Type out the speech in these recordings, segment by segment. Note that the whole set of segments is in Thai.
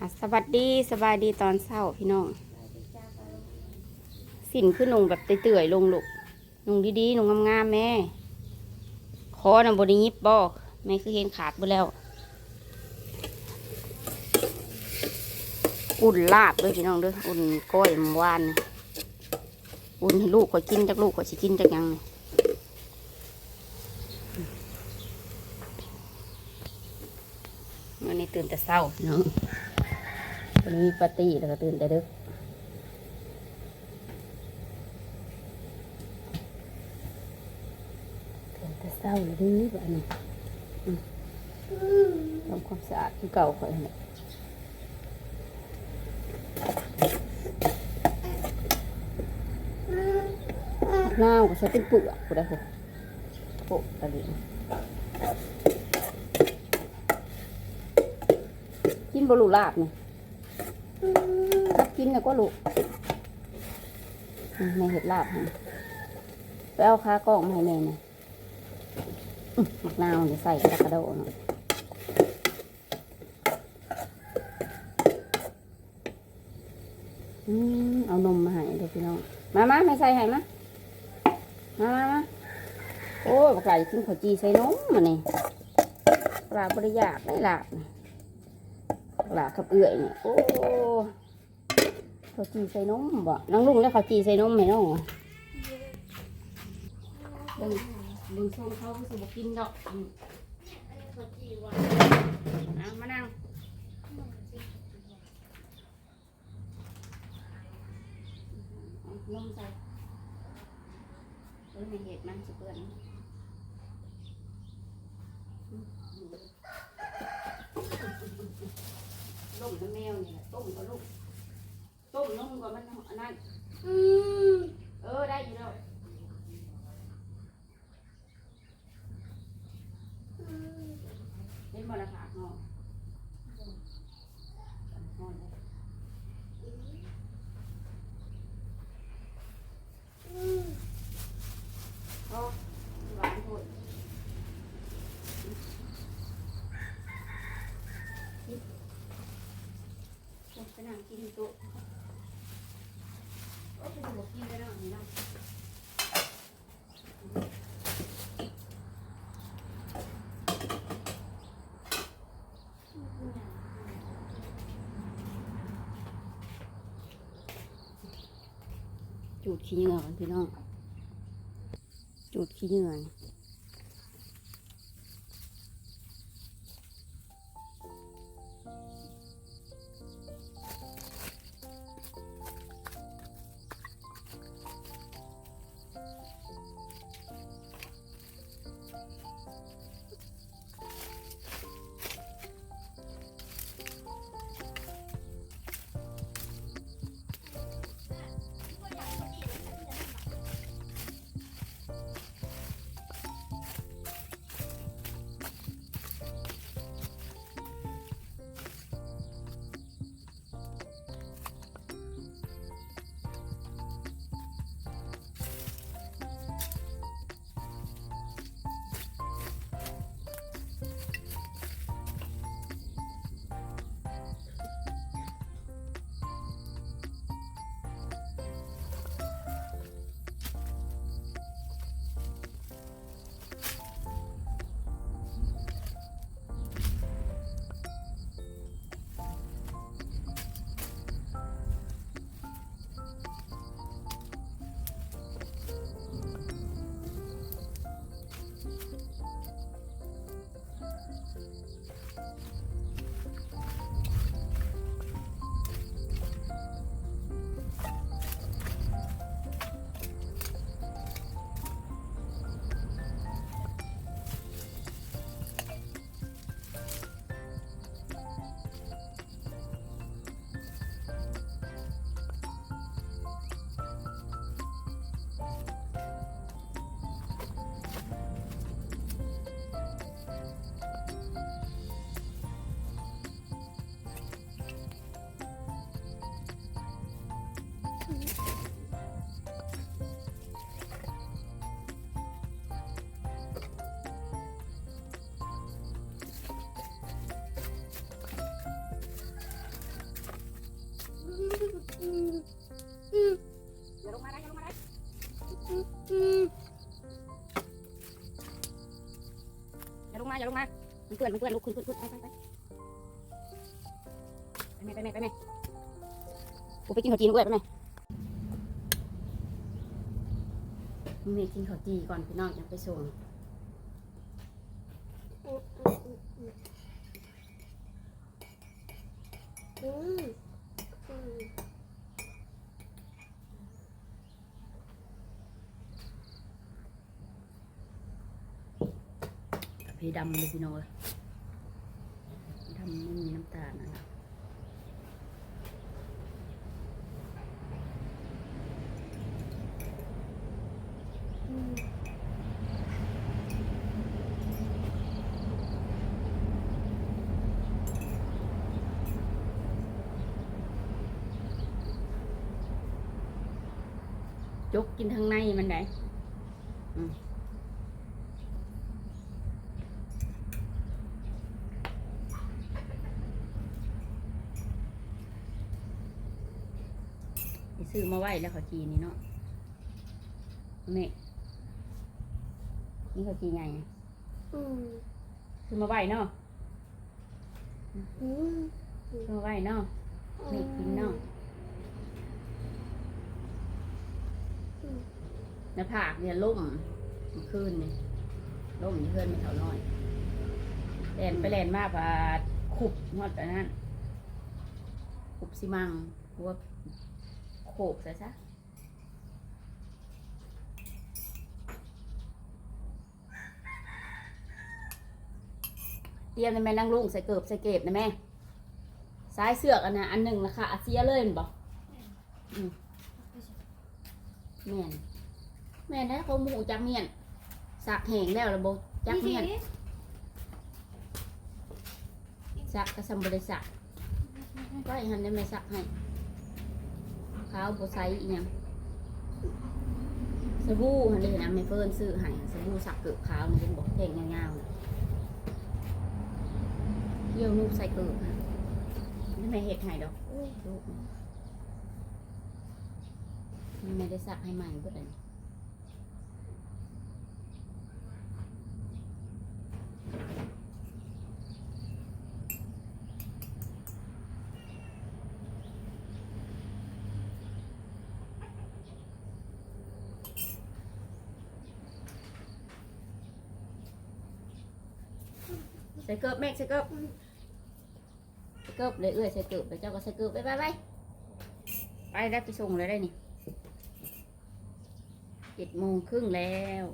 อะสวัสดีสบายดีตอนเช้าพี่น้อง สินคือนุ่งแบบเตื่อยๆลงลูกนุ่งดีๆนุ่งงามๆแม่คอน่ะบไดิยิบบอกแม่คือเห็นขาดไปแล้ว อุ่นลาบด้วยพี่น้องเด้วยอุ่นก้อยม่วาน อุ่นให้ลูกขอยกินจากลูกขอยสิกินจากยังนี่วันนี้ตื่นแต่เช้าพี่น้องวั นนี้มีปาร์ตี้แล้วก็ตื่นแต่ดึกเกิดแต่เศร้าเลยดีแบบนี้อืมทำความสะอาดที่เก่าค่อยนั่นแหละน้าวก็ใช้เป็นเปลือกกูได้ผมโปะตะลิงกินบลูลาบนี่ ถ้ากินแล้วก็ลูกในเห็ดลาบฮะไปเอาคากล้องมาให้แม่หน่ยมะนาวนี่ใส่กระโดดเอานมมาให้เดี๋ยวพี่น้อง มามาไม่ใส่ให้มามามามาโอ้ยปลาไก่กินข้าวจีใส่นมมาเนี่ยปลาบริยากได้หลาบเนี่ย ปลากับเอื่อยเนี่ยโอ้ข้าวจีใส่นมบ่น้องลุงแล้วข้าวจีใส่นมไหมน้องเบิ่งเบิ่งช่วงเขาคือสิบกินดอกอืมเอามานั่งเอานมใส่เอ้ยไม่เห็ดมันสิเปื่อน ต้มน้ำแมวนี่แหละต้มก็ลูกต้มนมก็มันอันนั้นเออได้อยู่แล้วเป็นบรรยากาศเนาะนอนเลยโอ้หวานโพดไปนั่งกินโต๊ะโอ้ไปดูกินกันแล้วนี่นะ จูดขี้เหงื่อกันพี่น้อง จูดขี้เหงื่อ เพื่อนเพื่อนลุกขึ้นขึ้นขึ้นไปไปไปไปแม่ไปแม่ไปแม่กูไปกินข้าวจีนด้วยไปแม่มึงนี่กินข้าวจีก่อนพี่น้องจะไปส่งอืมอืม เพดำเลยพี่น้องเอ้ยดำไม่มีน้ำตาลนะนะอืมจกกินทางในมันได้อืมไป ซื้อมาไว้แล้วเขาจีนี่เนาะแม่นี่เขาจีไงอืมซื้อมาไว้เนาะอืมซื้อมาไว้เนาะแม่กินเนาะหน้าผากเนี่ยล่มเมื่อคืนนี่ล่มเพื่อนไม่เท่าน้อยแลนไปแลนมากกว่าขุบหมดอันนั้นขุบสิมังหัว โขกใส่ซะเตรียมในแม่นั่งลุงใส่เกิบใส่เก็บนะแม่สายเสือกอันนะอันหนึ่งราคาอาเซียเลยแม่นบอกอืมแม่นแม่นนะเขาหมูจักเมียนสักแห้งแล้วระบบจักเมียนสักกระสำบริสักก็อีหันได้ไหมสักให้ขาวโบไซอีหยังสบู่หันนี้นะไม่เฟิร์นซื้อให้สบู่สักเกือบขาวนี่เป็นบอกแห้งยาวๆเกี่ยวนูบใส่เกือบฮะนี่ไม่เห็ดให้ดอกโอ้ยลูกไม่ได้สักให้ใหม่ก็ได้ ใส่เกิบแม่ใส่เกิบใส่เกิบเลยเอ้ยใส่เกิบไปเจ้าก็ใส่เกิบไปไปไปไปได้ไปส่งเลยได้นี่เจ็ดโมงครึ่งแล้ว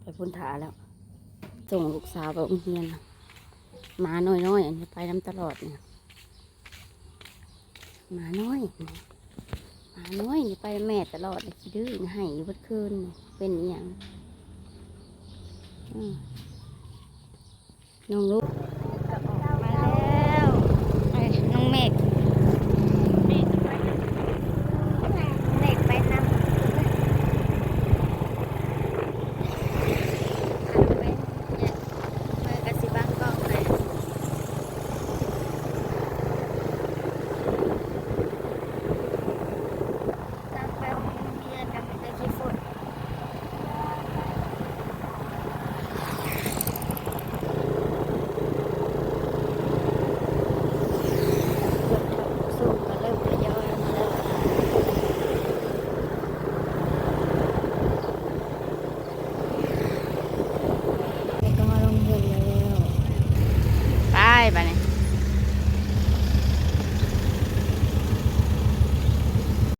ไปพุ่นถาแล้ว ส่งลูกสาวไปโรงเรียนน่ะหมาน้อยๆอันนี้ไปน้ำตลอดเนี่ยมาน้อยมาน้อยนี่ไปแม่ตลอดคิดดื้อให้อยู่เบดคืนเป็นอย่างน้องลู